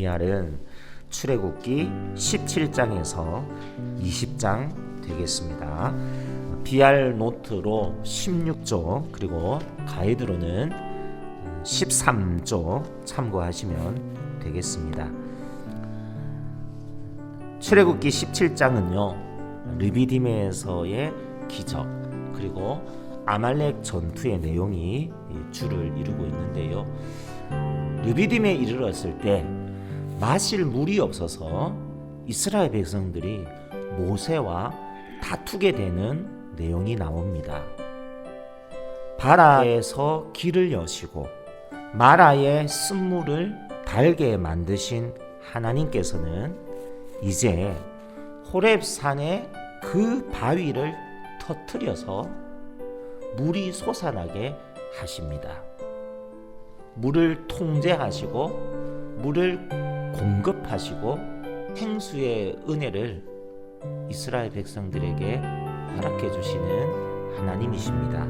비알은 출애굽기 17장에서 20장 되겠습니다. 비알 노트로 16조 그리고 가이드로는 13조 참고하시면 되겠습니다. 출애굽기 17장은요. 르비딤에서의 기적 그리고 아말렉 전투의 내용이 주를 이루고 있는데요. 르비딤에 이르렀을 때 마실 물이 없어서 이스라엘 백성들이 모세와 다투게 되는 내용이 나옵니다. 바라에서 길을 여시고 마라의 쓴물을 달게 만드신 하나님께서는 이제 호렙산의 그 바위를 터뜨려서 물이 솟아나게 하십니다. 물을 통제하시고 물을 공급하시고 행수의 은혜를 이스라엘 백성들에게 허락해 주시는 하나님이십니다.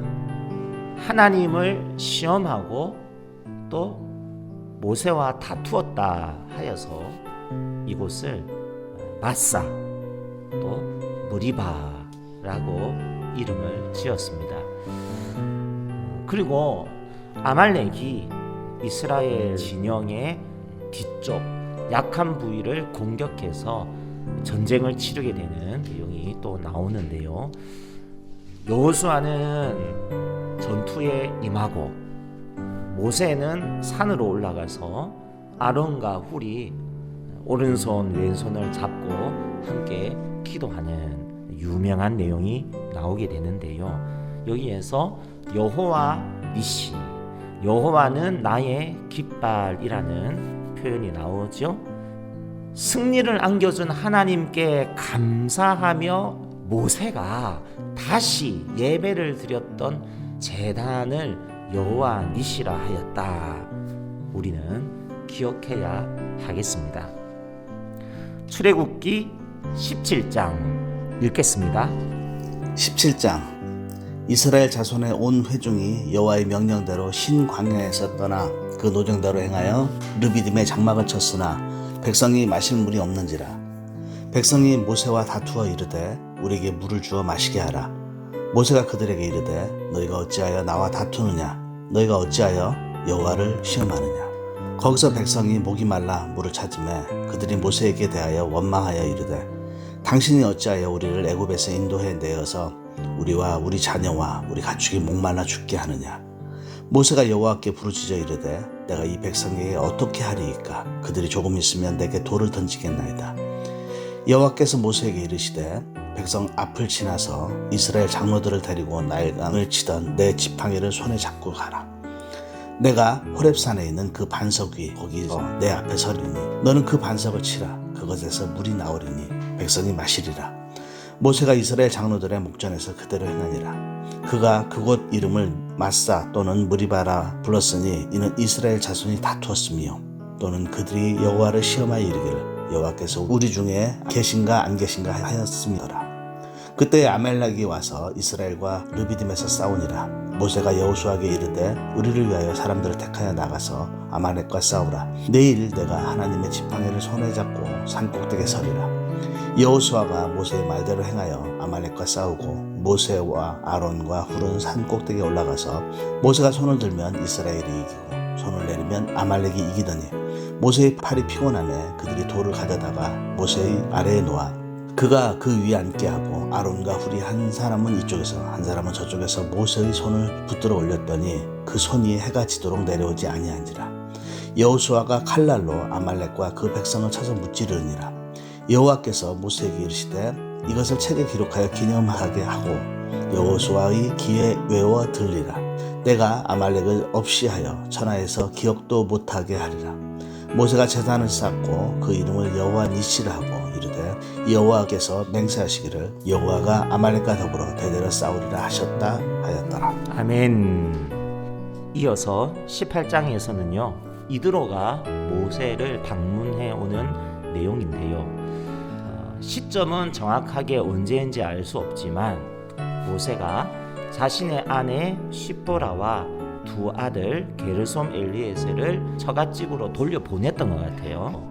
하나님을 시험하고 또 모세와 다투었다 하여서 이곳을 마사 또 무리바라고 이름을 지었습니다. 그리고 아말렉이 이스라엘 진영의 뒤쪽 약한 부위를 공격해서 전쟁을 치르게 되는 내용이 또 나오는데요. 여호수아는 전투에 임하고 모세는 산으로 올라가서 아론과 훌이 오른손 왼손을 잡고 함께 기도하는 유명한 내용이 나오게 되는데요. 여기에서 여호와 니시 여호와는 나의 깃발이라는 표현이 나오죠. 승리를 안겨준 하나님께 감사하며 모세가 다시 예배를 드렸던 제단을 여호와 니시라 하였다. 우리는 기억해야 하겠습니다. 출애굽기 17장 읽겠습니다. 17장 이스라엘 자손의 온 회중이 여호와의 명령대로 신 광야에서 떠나 그 노정대로 행하여 르비딤의 장막을 쳤으나 백성이 마실 물이 없는지라. 백성이 모세와 다투어 이르되 우리에게 물을 주어 마시게 하라. 모세가 그들에게 이르되 너희가 어찌하여 나와 다투느냐? 너희가 어찌하여 여호와를 시험하느냐? 거기서 백성이 목이 말라 물을 찾음에 그들이 모세에게 대하여 원망하여 이르되 당신이 어찌하여 우리를 애굽에서 인도해 내어서 우리와 우리 자녀와 우리 가축이 목말라 죽게 하느냐? 모세가 여호와께 부르짖어 이르되 내가 이 백성에게 어떻게 하리이까? 그들이 조금 있으면 내게 돌을 던지겠나이다. 여호와께서 모세에게 이르시되 백성 앞을 지나서 이스라엘 장로들을 데리고 나일강을 치던 내 지팡이를 손에 잡고 가라. 내가 호렙산에 있는 그 반석 위 거기서 내 앞에 서리니 너는 그 반석을 치라. 그것에서 물이 나오리니 백성이 마시리라 모세가 이스라엘 장로들의 목전에서 그대로 행하니라. 그가 그곳 이름을 마사 또는 무리바라 불렀으니 이는 이스라엘 자손이 다투었으며 또는 그들이 여호와를 시험하여 이르기를 여호와께서 우리 중에 계신가 안 계신가 하였음이더라. 그때 아멜렉이 와서 이스라엘과 르비딤에서 싸우니라. 모세가 여호수아에게 이르되 우리를 위하여 사람들을 택하여 나가서 아말렉과 싸우라. 내일 내가 하나님의 지팡이를 손에 잡고 산 꼭대기에 서리라 여호수아가 모세의 말대로 행하여 아말렉과 싸우고 모세와 아론과 훌은 산 꼭대기에 올라가서 모세가 손을 들면 이스라엘이 이기고 손을 내리면 아말렉이 이기더니 모세의 팔이 피곤하매 그들이 돌을 가져다가 모세의 아래에 놓아 그가 그 위에 앉게 하고 아론과 훌이 한 사람은 이쪽에서 한 사람은 저쪽에서 모세의 손을 붙들어 올렸더니 그 손이 해가 지도록 내려오지 아니한지라 여호수아가 칼날로 아말렉과 그 백성을 쳐서 무찌르니라 여호와께서 모세에게 이르시되 이것을 책에 기록하여 기념하게 하고 여호수아의 귀에 외워 들리라 내가 아말렉을 없이 하여 천하에서 기억도 못하게 하리라 모세가 제단을 쌓고 그 이름을 여호와 니시라 하고 이르되 여호와께서 맹세하시기를 여호와가 아말렉과 더불어 대대로 싸우리라 하셨다 하였더라 아멘. 이어서 18장에서는요. 이드로가 모세를 방문해 오는 내용인데요. 어, 시점은 정확하게 언제인지 알 수 없지만 모세가 자신의 아내 시보라와 두 아들 게르솜 엘리에셀을 처갓집으로 돌려 보냈던 것 같아요.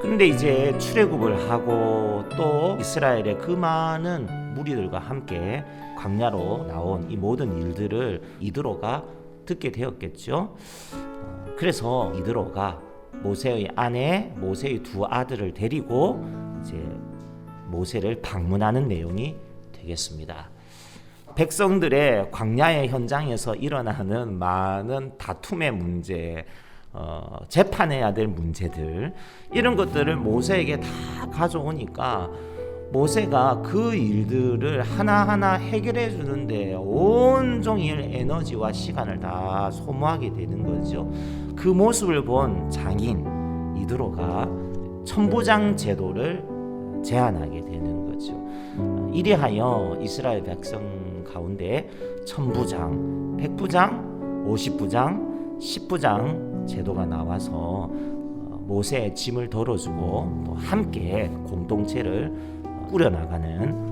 근데 이제 출애굽을 하고 또 이스라엘의 그 많은 무리들과 함께 광야로 나온 이 모든 일들을 이드로가 듣게 되었겠죠. 어, 그래서 이드로가 모세의 아내, 모세의 두 아들을 데리고 이제 모세를 방문하는 내용이 되겠습니다. 백성들의 광야의 현장에서 일어나는 많은 다툼의 문제, 어, 재판해야 될 문제들 이런 것들을 모세에게 다 가져오니까 모세가 그 일들을 하나하나 해결해 주는데 온종일 에너지와 시간을 다 소모하게 되는 거죠. 그 모습을 본 장인 이드로가 천부장 제도를 제안하게 되는 거죠. 이리하여 이스라엘 백성 가운데 천부장, 백부장, 오십부장, 십부장 제도가 나와서 어, 모세의 짐을 덜어주고 또 함께 공동체를 어, 꾸려나가는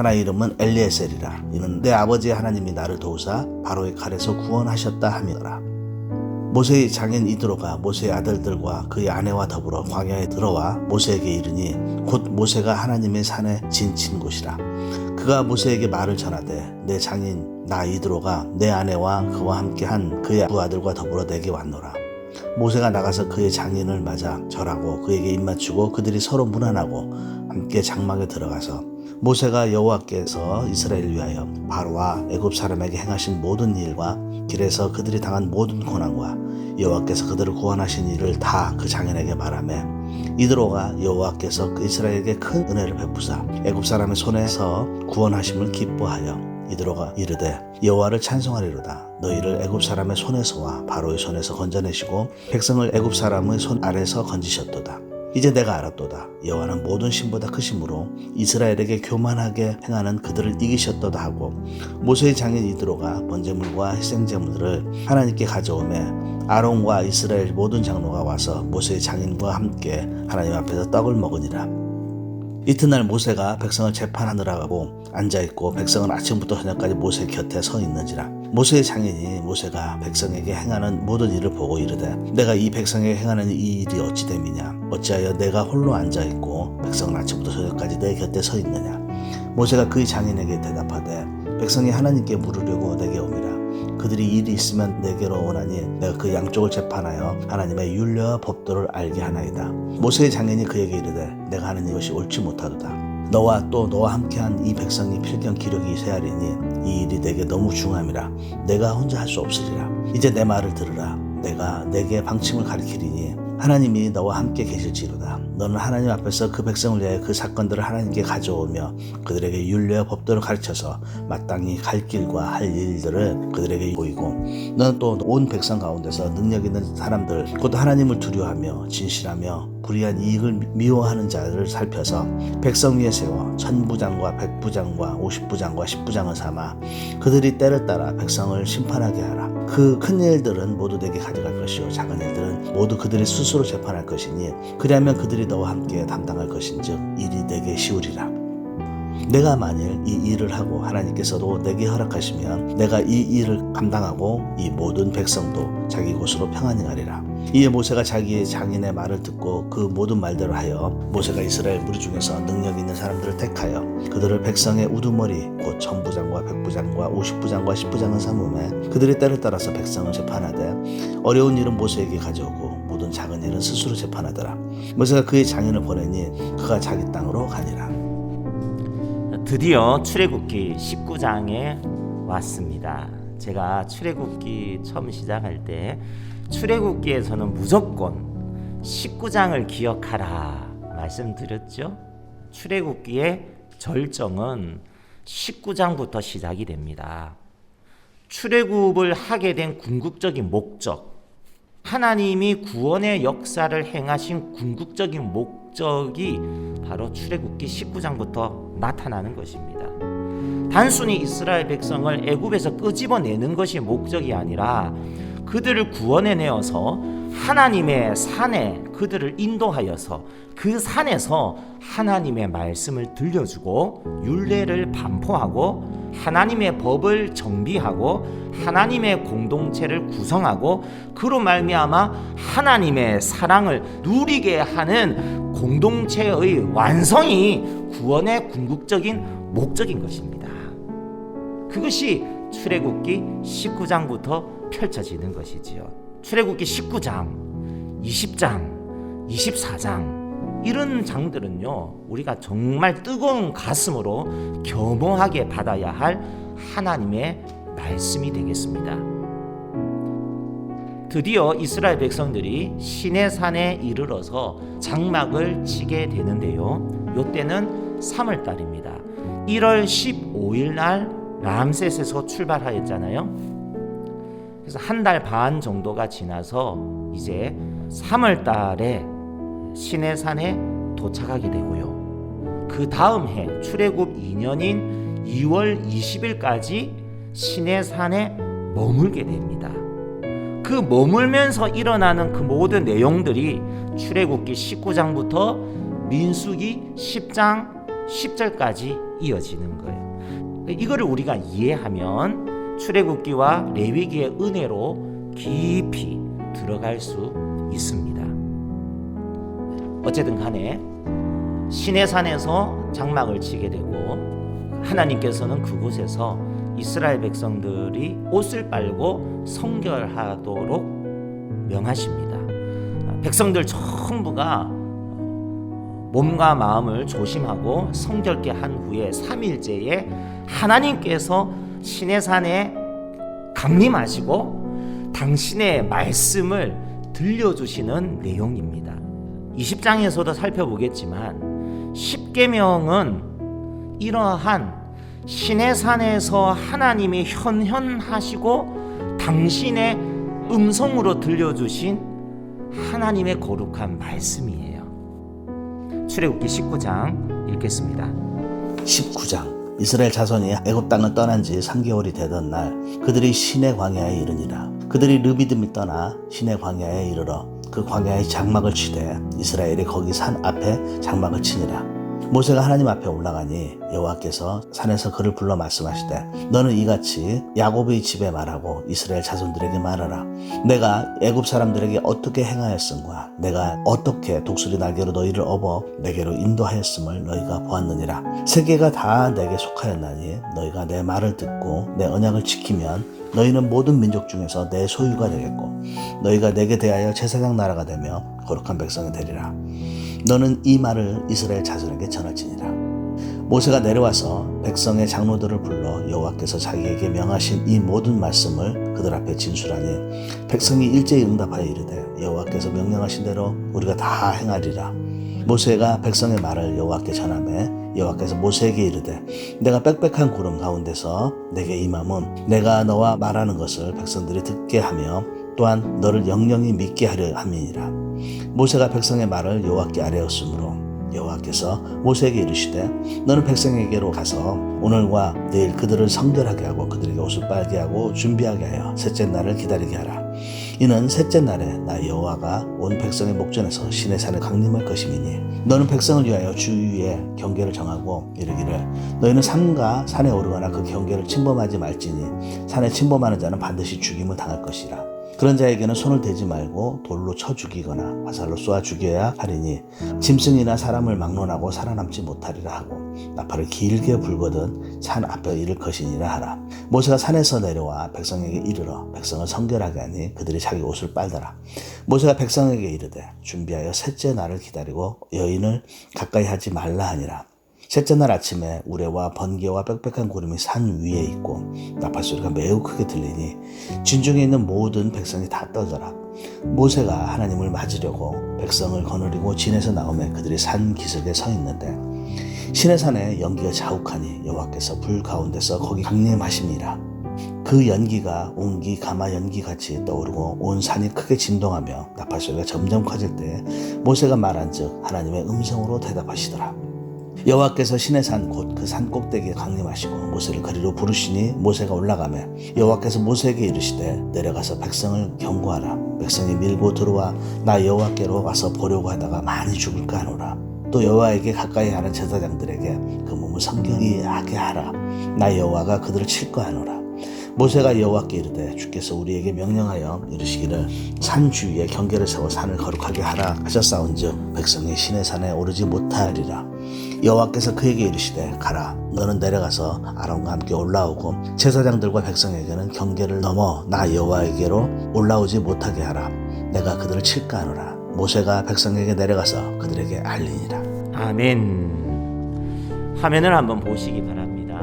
하나의 이름은 엘리에셀이라. 이는 내 아버지 하나님이 나를 도우사 바로의 칼에서 구원하셨다 함이더라. 모세의 장인 이드로가 모세의 아들들과 그의 아내와 더불어 광야에 들어와 모세에게 이르니 곧 모세가 하나님의 산에 진친 곳이라. 그가 모세에게 말을 전하되 내 장인 나 이드로가 내 아내와 그와 함께한 그의 두 아들과 더불어 내게 왔노라. 모세가 나가서 그의 장인을 맞아 절하고 그에게 입맞추고 그들이 서로 문안하고 함께 장막에 들어가서 모세가 여호와께서 이스라엘을 위하여 바로와 애굽 사람에게 행하신 모든 일과 길에서 그들이 당한 모든 고난과 여호와께서 그들을 구원하신 일을 다 그 장인에게 말하매 이드로가 여호와께서 그 이스라엘에게 큰 은혜를 베푸사 애굽 사람의 손에서 구원하심을 기뻐하여 이드로가 이르되 여호와를 찬송하리로다. 너희를 애굽 사람의 손에서와 바로의 손에서 건져내시고 백성을 애굽 사람의 손 아래서 건지셨도다 이제 내가 알았도다. 여호와는 모든 신보다 크심으로 이스라엘에게 교만하게 행하는 그들을 이기셨도다 하고 모세의 장인 이드로가 번제물과 희생제물을 하나님께 가져오매 아론과 이스라엘 모든 장로가 와서 모세의 장인과 함께 하나님 앞에서 떡을 먹으니라. 이튿날 모세가 백성을 재판하느라 가고 앉아있고 백성은 아침부터 저녁까지 모세 곁에 서 있는지라 모세의 장인이 모세가 백성에게 행하는 모든 일을 보고 이르되 내가 이 백성에게 행하는 이 일이 어찌 됨이냐 어찌하여 내가 홀로 앉아 있고 백성은 아침부터 저녁까지 내 곁에 서 있느냐 모세가 그의 장인에게 대답하되 백성이 하나님께 물으려고 내게 옵니다 그들이 일이 있으면 내게로 오나니 내가 그 양쪽을 재판하여 하나님의 윤례와 법도를 알게 하나이다. 모세의 장인이 그에게 이르되 내가 하는 이것이 옳지 못하도다. 너와 또 너와 함께한 이 백성이 필경 기록이 세하리니 이 일이 내게 너무 중함이라 내가 혼자 할 수 없으리라. 이제 내 말을 들으라. 내가 내게 방침을 가리키리니 하나님이 너와 함께 계실지로다. 너는 하나님 앞에서 그 백성을 위하여 그 사건들을 하나님께 가져오며 그들에게 윤례와 법도를 가르쳐서 마땅히 갈 길과 할 일들을 그들에게 보이고 너는 또 온 백성 가운데서 능력 있는 사람들 곧 하나님을 두려워하며 진실하며 불의한 이익을 미워하는 자들을 살펴서 백성 위에 세워 천부장과 백부장과 오십부장과 십부장을 삼아 그들이 때를 따라 백성을 심판하게 하라. 그 큰 일들은 모두 내게 가져갈 것이요 작은 일들은 모두 그들이 스스로 재판할 것이니 그리하면 그들이 너와 함께 담당할 것인즉 일이 내게 쉬우리라. 내가 만일 이 일을 하고 하나님께서도 내게 허락하시면 내가 이 일을 감당하고 이 모든 백성도 자기 곳으로 평안히 가리라. 이에 모세가 자기의 장인의 말을 듣고 그 모든 말대로 하여 모세가 이스라엘 무리 중에서 능력 있는 사람들을 택하여 그들을 백성의 우두머리 곧 천부장과 백부장과 오십부장과 십부장을 삼음에 그들의 때를 따라서 백성을 재판하되 어려운 일은 모세에게 가져오고 모든 작은 일은 스스로 재판하더라. 모세가 그의 장인을 보내니 그가 자기 땅으로 가니라. 드디어 출애굽기 19장에 왔습니다. 제가 출애굽기 처음 시작할 때 출애굽기에서는 무조건 19장을 기억하라 말씀드렸죠. 출애굽기의 절정은 19장부터 시작이 됩니다. 출애굽을 하게 된 궁극적인 목적 하나님이 구원의 역사를 행하신 궁극적인 목적이 바로 출애굽기 19장부터 나타나는 것입니다. 단순히 이스라엘 백성을 애굽에서 끄집어내는 것이 목적이 아니라 그들을 구원해 내어서 하나님의 산에 그들을 인도하여서 그 산에서 하나님의 말씀을 들려주고 율례를 반포하고 하나님의 법을 정비하고 하나님의 공동체를 구성하고 그로 말미암아 하나님의 사랑을 누리게 하는 공동체의 완성이 구원의 궁극적인 목적인 것입니다. 그것이 출애굽기 19장부터 펼쳐지는 것이지요. 출애굽기 19장, 20장, 24장 이런 장들은요. 우리가 정말 뜨거운 가슴으로 겸허하게 받아야 할 하나님의 말씀이 되겠습니다. 드디어 이스라엘 백성들이 시내 산에 이르러서 장막을 치게 되는데요. 요때는 3월 달입니다. 1월 15일 날 람셋에서 출발하였잖아요. 그래서 한 달 반 정도가 지나서 이제 3월 달에 시내산에 도착하게 되고요. 그 다음 해 출애굽 2년인 2월 20일까지 시내산에 머물게 됩니다. 그 머물면서 일어나는 그 모든 내용들이 출애굽기 19장부터 민수기 10장 10절까지 이어지는 거예요. 이거를 우리가 이해하면 출애굽기와 레위기의 은혜로 깊이 들어갈 수 있습니다. 어쨌든 간에 시내산에서 장막을 치게 되고 하나님께서는 그곳에서 이스라엘 백성들이 옷을 빨고 성결하도록 명하십니다. 백성들 전부가 몸과 마음을 조심하고 성결케 한 후에 3일째에 하나님께서 시내산에 강림하시고 당신의 말씀을 들려주시는 내용입니다. 20장에서도 살펴보겠지만 10계명은 이러한 시내산에서 하나님이 현현하시고 당신의 음성으로 들려주신 하나님의 거룩한 말씀이에요. 출애굽기 19장 읽겠습니다. 19장 이스라엘 자손이 애굽 땅을 떠난 지 3개월이 되던 날 그들이 시내 광야에 이르니라. 그들이 르비듬이 떠나 시내 광야에 이르러 그 광야에 장막을 치되 이스라엘이 거기 산 앞에 장막을 치니라 모세가 하나님 앞에 올라가니 여호와께서 산에서 그를 불러 말씀하시되 너는 이같이 야곱의 집에 말하고 이스라엘 자손들에게 말하라. 내가 애굽 사람들에게 어떻게 행하였음과 내가 어떻게 독수리 날개로 너희를 업어 내게로 인도하였음을 너희가 보았느니라. 세계가 다 내게 속하였나니 너희가 내 말을 듣고 내 언약을 지키면 너희는 모든 민족 중에서 내 소유가 되겠고 너희가 내게 대하여 제사장 나라가 되며 거룩한 백성이 되리라 너는 이 말을 이스라엘 자손에게 전할지니라. 모세가 내려와서 백성의 장로들을 불러 여호와께서 자기에게 명하신 이 모든 말씀을 그들 앞에 진술하니 백성이 일제히 응답하여 이르되 여호와께서 명령하신 대로 우리가 다 행하리라. 모세가 백성의 말을 여호와께 전하매 여호와께서 모세에게 이르되 내가 빽빽한 구름 가운데서 내게 임함은 내가 너와 말하는 것을 백성들이 듣게 하며 또한 너를 영영히 믿게 하려 함이니라 모세가 백성의 말을 여호와께 아뢰었으므로 여호와께서 모세에게 이르시되 너는 백성에게로 가서 오늘과 내일 그들을 성결하게 하고 그들에게 옷을 빨게 하고 준비하게 하여 셋째 날을 기다리게 하라. 이는 셋째 날에 나 여호와가 온 백성의 목전에서 신의 산에 강림할 것임이니 너는 백성을 위하여 주위에 경계를 정하고 이르기를 너희는 산과 산에 오르거나 그 경계를 침범하지 말지니 산에 침범하는 자는 반드시 죽임을 당할 것이라 그런 자에게는 손을 대지 말고 돌로 쳐 죽이거나 화살로 쏘아 죽여야 하리니 짐승이나 사람을 막론하고 살아남지 못하리라 하고 나팔을 길게 불거든 산 앞에 이를 것이니라 하라. 모세가 산에서 내려와 백성에게 이르러 백성을 성결하게 하니 그들이 자기 옷을 빨더라. 모세가 백성에게 이르되 준비하여 셋째 날을 기다리고 여인을 가까이 하지 말라 하니라 셋째 날 아침에 우레와 번개와 빽빽한 구름이 산 위에 있고 나팔 소리가 매우 크게 들리니 진중에 있는 모든 백성이 다 떠더라. 모세가 하나님을 맞으려고 백성을 거느리고 진에서 나오매 그들이 산 기슭에 서 있는데 신의 산에 연기가 자욱하니 여호와께서 불 가운데서 거기 강림하시니라. 그 연기가 온기 가마 연기 같이 떠오르고 온 산이 크게 진동하며 나팔 소리가 점점 커질 때 모세가 말한즉 하나님의 음성으로 대답하시더라. 여호와께서 신의 산 곧 그 산 꼭대기에 강림하시고 모세를 그리로 부르시니 모세가 올라가며 여호와께서 모세에게 이르시되 내려가서 백성을 경고하라. 백성이 밀고 들어와 나 여호와께로 와서 보려고 하다가 많이 죽을까 하노라. 또 여호와에게 가까이 하는 제사장들에게 그 몸을 성경이 하게 하라. 나 여호와가 그들을 칠거 하노라. 모세가 여호와께 이르되 주께서 우리에게 명령하여 이르시기를 산 주위에 경계를 세워 산을 거룩하게 하라 하셨사온즉 백성이 신의 산에 오르지 못하리라 여호와께서 그에게 이르시되 가라 너는 내려가서 아론과 함께 올라오고 제사장들과 백성에게는 경계를 넘어 나 여호와에게로 올라오지 못하게 하라 내가 그들을 칠까 하노라 모세가 백성에게 내려가서 그들에게 알리니라 아멘. 화면을 한번 보시기 바랍니다.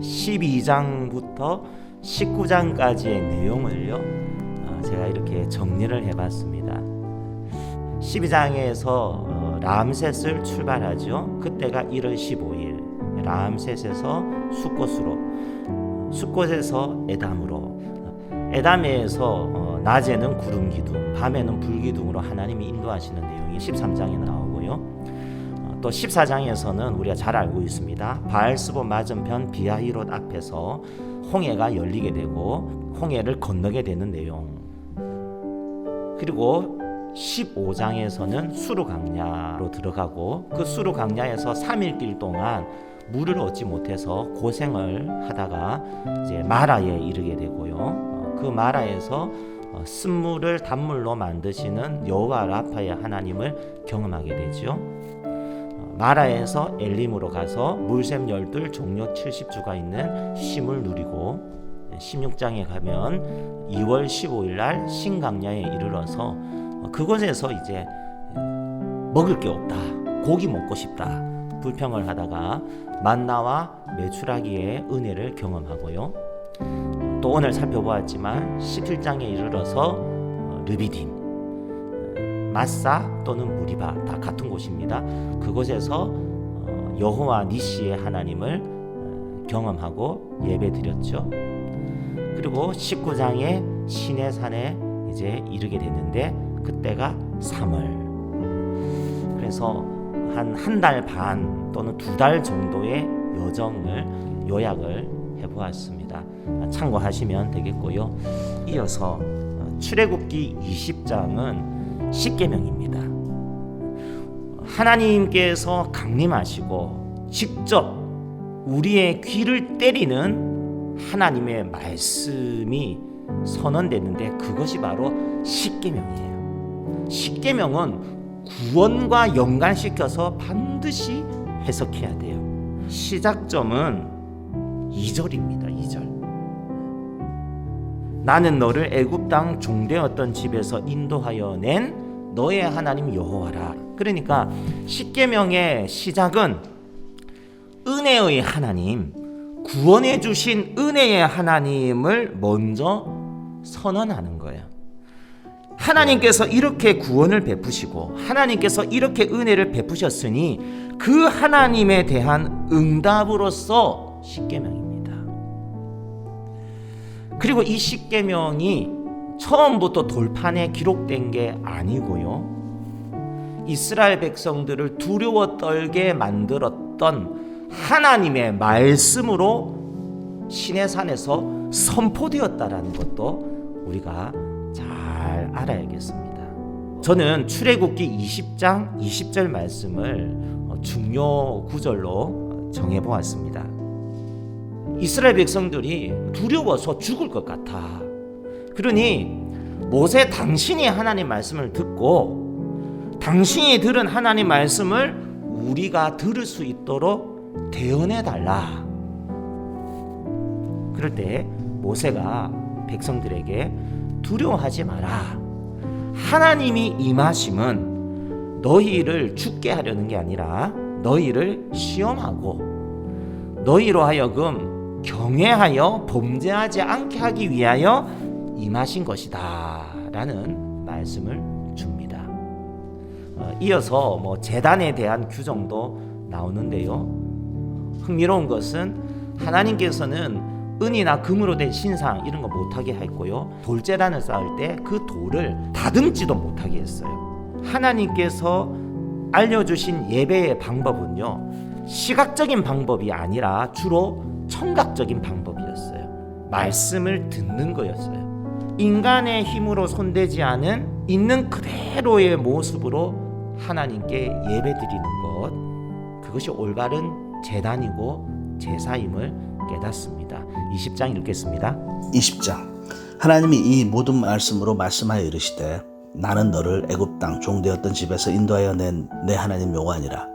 12장부터 19장까지의 내용을요. 어, 제가 이렇게 정리를 해봤습니다. 12장에서 람셋을 출발하죠. 그때가 1월 15일. 람셋에서 수꽃으로, 수꽃에서 에담으로, 에담에서 어, 낮에는 구름 기둥, 밤에는 불 기둥으로 하나님이 인도하시는 내용이 13장에 나오고요. 어, 또 14장에서는 우리가 잘 알고 있습니다. 바알스보 맞은편 비아히롯 앞에서 홍해가 열리게 되고 홍해를 건너게 되는 내용. 그리고 15장에서는 수루 강야로 들어가고 그 수루 강야에서 3일 길 동안 물을 얻지 못해서 고생을 하다가 이제 마라에 이르게 되고요. 어, 그 마라에서 어, 쓴물을 단물로 만드시는 여호와 라파의 하나님을 경험하게 되죠. 어, 마라에서 엘림으로 가서 물샘 열둘 종려 70주가 있는 쉼을 누리고 16장에 가면 2월 15일 날 신강야에 이르러서 어, 그곳에서 이제 먹을 게 없다. 고기 먹고 싶다. 불평을 하다가 만나와 메추라기의 은혜를 경험하고요. 또 오늘 살펴보았지만 17장에 이르러서 어, 르비딘, 어, 마사 또는 무리바 다 같은 곳입니다. 그곳에서 어, 여호와 니시의 하나님을 어, 경험하고 예배드렸죠. 그리고 19장에 신의 산에 이제 이르게 됐는데 그때가 3월. 그래서 한 한 달 반 또는 두 달 정도의 여정을 요약을 해보았습니다. 참고하시면 되겠고요. 이어서 어, 출애굽기 20장은 십계명입니다. 하나님께서 강림하시고 직접 우리의 귀를 때리는 하나님의 말씀이 선언됐는데 그것이 바로 십계명이에요. 십계명은 구원과 연관시켜서 반드시 해석해야 돼요. 시작점은 2절입니다. 2절. 나는 너를 애굽 땅 종되었던 집에서 인도하여 낸 너의 하나님 여호와라. 그러니까 십계명의 시작은 은혜의 하나님, 구원해 주신 은혜의 하나님을 먼저 선언하는 거예요. 하나님께서 이렇게 구원을 베푸시고 하나님께서 이렇게 은혜를 베푸셨으니 그 하나님에 대한 응답으로서 십계명입니다. 그리고 이 십계명이 처음부터 돌판에 기록된 게 아니고요. 이스라엘 백성들을 두려워 떨게 만들었던 하나님의 말씀으로 신의 산에서 선포되었다라는 것도 우리가 잘 알아야겠습니다. 저는 출애굽기 20장 20절 말씀을 중요 구절로 정해 보았습니다. 이스라엘 백성들이 두려워서 죽을 것 같아. 그러니 모세 당신이 하나님 말씀을 듣고 당신이 들은 하나님 말씀을 우리가 들을 수 있도록 대언해 달라. 그럴 때 모세가 백성들에게 두려워하지 마라. 하나님이 임하심은 너희를 죽게 하려는 게 아니라 너희를 시험하고 너희로 하여금 경외하여 범죄하지 않게 하기 위하여 임하신 것이다 라는 말씀을 줍니다. 어, 이어서 뭐 재단에 대한 규정도 나오는데요. 흥미로운 것은 하나님께서는 은이나 금으로 된 신상 이런 거 못하게 했고요. 돌재단을 쌓을 때 그 돌을 다듬지도 못하게 했어요. 하나님께서 알려주신 예배의 방법은요. 시각적인 방법이 아니라 주로 청각적인 방법이었어요. 말씀을 듣는 거였어요. 인간의 힘으로 손대지 않은 있는 그대로의 모습으로 하나님께 예배 드리는 것 그것이 올바른 재단이고 제사임을 깨닫습니다. 20장 읽겠습니다. 20장. 하나님이 이 모든 말씀으로 말씀하여 이르시되 나는 너를 애굽 땅 종되었던 집에서 인도하여 낸 내 하나님 여호와니라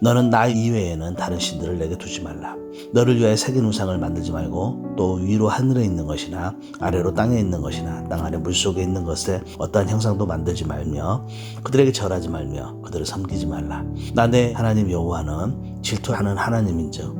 너는 나 이외에는 다른 신들을 내게 두지 말라. 너를 위하여 새긴 우상을 만들지 말고 또 위로 하늘에 있는 것이나 아래로 땅에 있는 것이나 땅 아래 물속에 있는 것에 어떠한 형상도 만들지 말며 그들에게 절하지 말며 그들을 섬기지 말라. 나 내 하나님 여호와는 질투하는 하나님인즉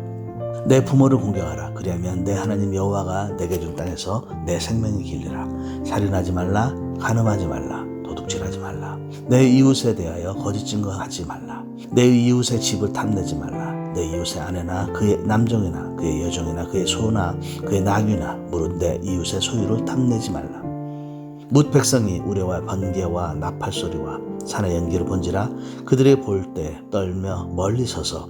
내 부모를 공경하라. 그리하면 내 하나님 여호와가 내게 준 땅에서 내 생명이 길리라. 살인하지 말라. 간음하지 말라. 도둑질하지 말라. 내 이웃에 대하여 거짓 증거하지 말라. 내 이웃의 집을 탐내지 말라. 내 이웃의 아내나 그의 남종이나 그의 여종이나 그의 소나 그의 낙이나 무릇 내 이웃의 소유를 탐내지 말라. 뭇 백성이 우레와 번개와 나팔 소리와 산의 연기를 본지라 그들이 볼때 떨며 멀리 서서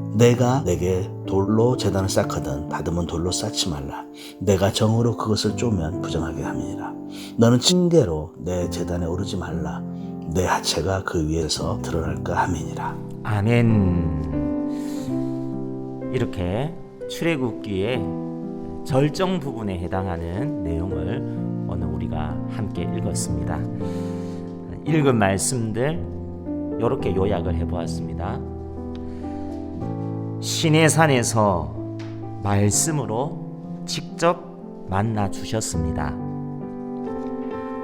내가 내게 돌로 재단을 쌓거든 다듬은 돌로 쌓지 말라. 내가 정으로 그것을 쪼면 부정하게 함이니라. 너는 징계로 내 재단에 오르지 말라. 내 하체가 그 위에서 드러날까 함이니라. 아멘. 이렇게 출애굽기의 절정 부분에 해당하는 내용을 오늘 우리가 함께 읽었습니다. 읽은 말씀들 이렇게 요약을 해보았습니다. 시내산에서 말씀으로 직접 만나 주셨습니다.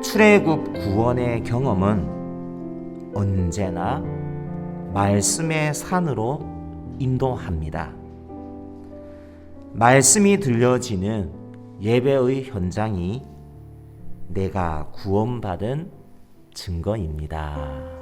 출애굽 구원의 경험은 언제나 말씀의 산으로 인도합니다. 말씀이 들려지는 예배의 현장이 내가 구원받은 증거입니다.